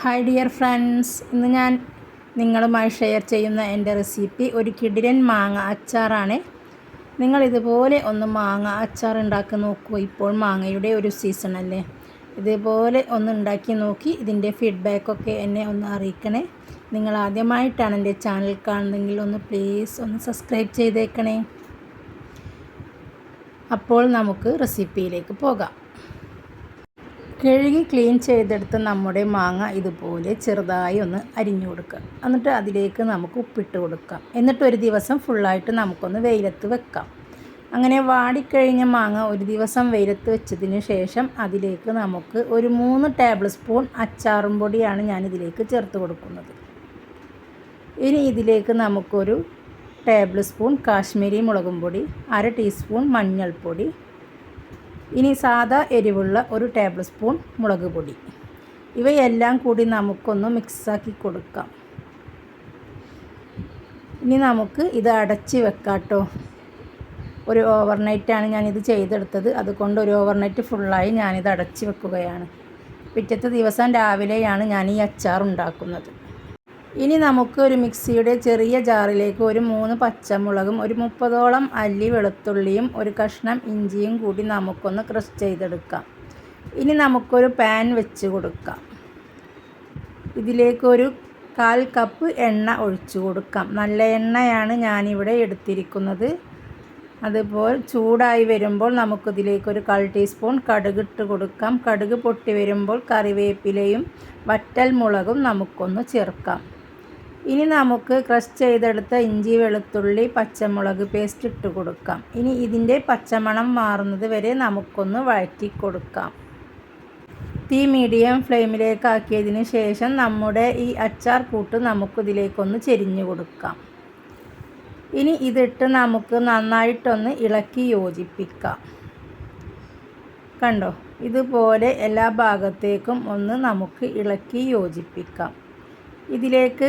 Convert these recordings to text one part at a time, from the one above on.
Hi dear friends ഇന്ന് ഞാൻ നിങ്ങളുമായി ഷെയർ ചെയ്യുന്ന എന്റെ റെസിപ്പി ഒരു കിടിലൻ മാങ്ങ അച്ചാറാണ്. നിങ്ങൾ ഇതുപോലെ ഒന്ന് മാങ്ങ അച്ചാർ ഉണ്ടാക്കി നോക്കൂ. ഇപ്പോൾ മാങ്ങയുടെ ഒരു സീസൺ അല്ലേ. ഇതുപോലെ ഒന്ന് ഉണ്ടാക്കി നോക്കി. ഇതിന്റെ ഫീഡ്ബാക്കൊക്കെ എന്നെ ഒന്ന് അറിയിക്കണേ. നിങ്ങൾ ആദ്യമായിട്ടാണ് എന്റെ ചാനൽ കാണുന്നതെങ്കിൽ ഒന്ന് പ്ലീസ് ഒന്ന് സബ്സ്ക്രൈബ് ചെയ്തേക്കണേ. അപ്പോൾ നമുക്ക് റെസിപ്പിയിലേക്ക് പോകാം. കഴുകി ക്ലീൻ ചെയ്തെടുത്ത നമ്മുടെ മാങ്ങ ഇതുപോലെ ചെറുതായി ഒന്ന് അരിഞ്ഞു കൊടുക്കുക. എന്നിട്ട് അതിലേക്ക് നമുക്ക് ഉപ്പിട്ട് കൊടുക്കാം. എന്നിട്ട് ഒരു ദിവസം ഫുള്ളായിട്ട് നമുക്കൊന്ന് വെയിലത്ത് വെക്കാം. അങ്ങനെ വാടിക്കഴിഞ്ഞ മാങ്ങ ഒരു ദിവസം വെയിലത്ത് വെച്ചതിന് ശേഷം അതിലേക്ക് നമുക്ക് ഒരു മൂന്ന് ടേബിൾ സ്പൂൺ അച്ചാറും പൊടിയാണ് ഞാൻ ഇതിലേക്ക് ചേർത്ത് കൊടുക്കുന്നത്. ഇനി ഇതിലേക്ക് നമുക്കൊരു ടേബിൾ സ്പൂൺ കാശ്മീരി മുളകും പൊടി അര ടീസ്പൂൺ മഞ്ഞൾപ്പൊടി ഇനി സാധാ എരിവുള്ള ഒരു ടേബിൾ സ്പൂൺ മുളക് പൊടി. ഇവയെല്ലാം കൂടി നമുക്കൊന്ന് മിക്സാക്കി കൊടുക്കാം. ഇനി നമുക്ക് ഇത് അടച്ച് വെക്കാട്ടോ ഒരു ഓവർനൈറ്റാണ് ഞാനിത് ചെയ്തെടുത്തത്. അതുകൊണ്ട് ഒരു ഓവർനൈറ്റ് ഫുള്ളായി ഞാനിത് അടച്ച് വെക്കുകയാണ്. പിറ്റത്തെ ദിവസം രാവിലെയാണ് ഞാൻ ഈ അച്ചാർ ഉണ്ടാക്കുന്നത്. ഇനി നമുക്ക് ഒരു മിക്സിയുടെ ചെറിയ ജാറിലേക്ക് ഒരു മൂന്ന് പച്ചമുളകും ഒരു മുപ്പതോളം അല്ലി വെളുത്തുള്ളിയും ഒരു കഷ്ണം ഇഞ്ചിയും കൂടി നമുക്കൊന്ന് ക്രഷ് ചെയ്തെടുക്കാം. ഇനി നമുക്കൊരു പാൻ വെച്ച് കൊടുക്കാം. ഇതിലേക്കൊരു കാൽ കപ്പ് എണ്ണ ഒഴിച്ചു കൊടുക്കാം. നല്ല എണ്ണയാണ് ഞാനിവിടെ എടുത്തിരിക്കുന്നത്. അതുപോലെ ചൂടായി വരുമ്പോൾ നമുക്കിതിലേക്കൊരു കാൽ ടീസ്പൂൺ കടുക് ഇട്ട് കൊടുക്കാം. കടുക് പൊട്ടി വരുമ്പോൾ കറിവേപ്പിലയും വറ്റൽ മുളകും നമുക്കൊന്ന് ചേർക്കാം. ഇനി നമുക്ക് ക്രഷ് ചെയ്തെടുത്ത ഇഞ്ചി വെളുത്തുള്ളി പച്ചമുളക് പേസ്റ്റ് ഇട്ട് കൊടുക്കാം. ഇനി ഇതിന്റെ പച്ചമണം മാറുന്നത് വരെ നമുക്കൊന്ന് വഴറ്റി കൊടുക്കാം. തീ മീഡിയം ഫ്ലെയിമിലേക്കാക്കിയതിന് ശേഷം നമ്മുടെ ഈ അച്ചാർ കൂട്ട് നമുക്കിതിലേക്കൊന്ന് ചെരിഞ്ഞു കൊടുക്കാം. ഇനി ഇതിട്ട് നമുക്ക് നന്നായിട്ടൊന്ന് ഇളക്കി യോജിപ്പിക്കാം. കണ്ടോ? ഇതുപോലെ എല്ലാ ഭാഗത്തേക്കും ഒന്ന് നമുക്ക് ഇളക്കി യോജിപ്പിക്കാം. ഇതിലേക്ക്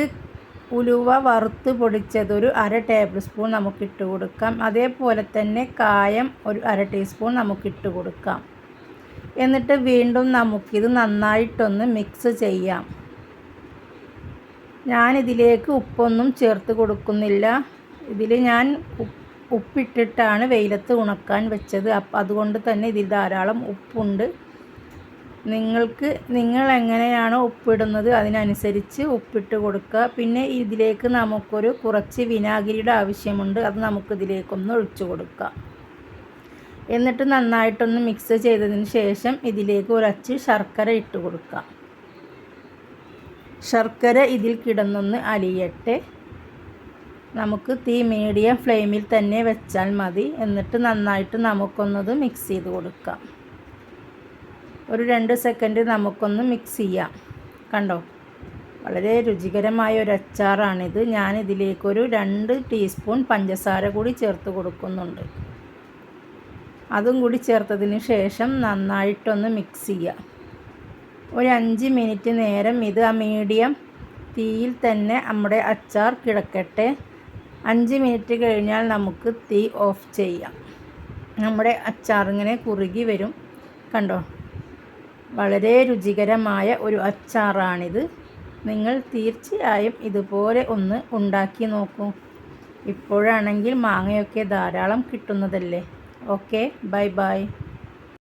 ഉലുവ വറുത്ത് പൊടിച്ചതൊരു അര ടേബിൾ സ്പൂൺ നമുക്കിട്ട് കൊടുക്കാം. അതേപോലെ തന്നെ കായം ഒരു അര ടീസ്പൂൺ നമുക്കിട്ട് കൊടുക്കാം. എന്നിട്ട് വീണ്ടും നമുക്കിത് നന്നായിട്ടൊന്ന് മിക്സ് ചെയ്യാം. ഞാനിതിലേക്ക് ഉപ്പൊന്നും ചേർത്ത് കൊടുക്കുന്നില്ല. ഇതിൽ ഞാൻ ഉപ്പിട്ടിട്ടാണ് വെയിലത്ത് ഉണക്കാൻ വെച്ചത്. അപ്പം അതുകൊണ്ട് തന്നെ ഇതിൽ ധാരാളം ഉപ്പുണ്ട്. നിങ്ങൾക്ക് നിങ്ങൾ എങ്ങനെയാണോ ഉപ്പിടുന്നത് അതിനനുസരിച്ച് ഉപ്പിട്ട് കൊടുക്കുക. പിന്നെ ഇതിലേക്ക് നമുക്കൊരു കുറച്ച് വിനാഗിരിയുടെ ആവശ്യമുണ്ട് അത് നമുക്കിതിലേക്കൊന്ന് ഒഴിച്ചു കൊടുക്കാം. എന്നിട്ട് നന്നായിട്ടൊന്ന് മിക്സ് ചെയ്തതിന് ശേഷം ഇതിലേക്ക് ഒരച്ച് ശർക്കര ഇട്ട് കൊടുക്കാം. ശർക്കര ഇതിൽ കിടന്നൊന്ന് അലിയട്ടെ. നമുക്ക് തീ മീഡിയം ഫ്ലെയിമിൽ തന്നെ വെച്ചാൽ മതി. എന്നിട്ട് നന്നായിട്ട് നമുക്കൊന്നത് മിക്സ് ചെയ്ത് കൊടുക്കാം. ഒരു രണ്ട് സെക്കൻഡ് നമുക്കൊന്ന് മിക്സ് ചെയ്യാം. കണ്ടോ? വളരെ രുചികരമായ ഒരു അച്ചാറാണിത്. ഞാൻ ഇതിലേക്കൊരു രണ്ട് ടീസ്പൂൺ പഞ്ചസാര കൂടി ചേർത്ത് കൊടുക്കുന്നുണ്ട്. അതും കൂടി ചേർത്തതിന് ശേഷം നന്നായിട്ടൊന്ന് മിക്സ് ചെയ്യുക ഒരു അഞ്ച് മിനിറ്റ് നേരം ഇത് ആ മീഡിയം തീയിൽ തന്നെ നമ്മുടെ അച്ചാർ കിടക്കട്ടെ. അഞ്ച് മിനിറ്റ് കഴിഞ്ഞാൽ നമുക്ക് തീ ഓഫ് ചെയ്യാം. നമ്മുടെ അച്ചാർ ഇങ്ങനെ കുറുകി വരും. കണ്ടോ? വളരെ രുചികരമായ ഒരു അച്ചാറാണിത്. നിങ്ങൾ തീർച്ചയായും ഇതുപോലെ ഒന്ന് ഉണ്ടാക്കി നോക്കൂ. ഇപ്പോഴാണെങ്കിൽ മാങ്ങയൊക്കെ ധാരാളം കിട്ടുന്നതല്ലേ? Okay bye bye.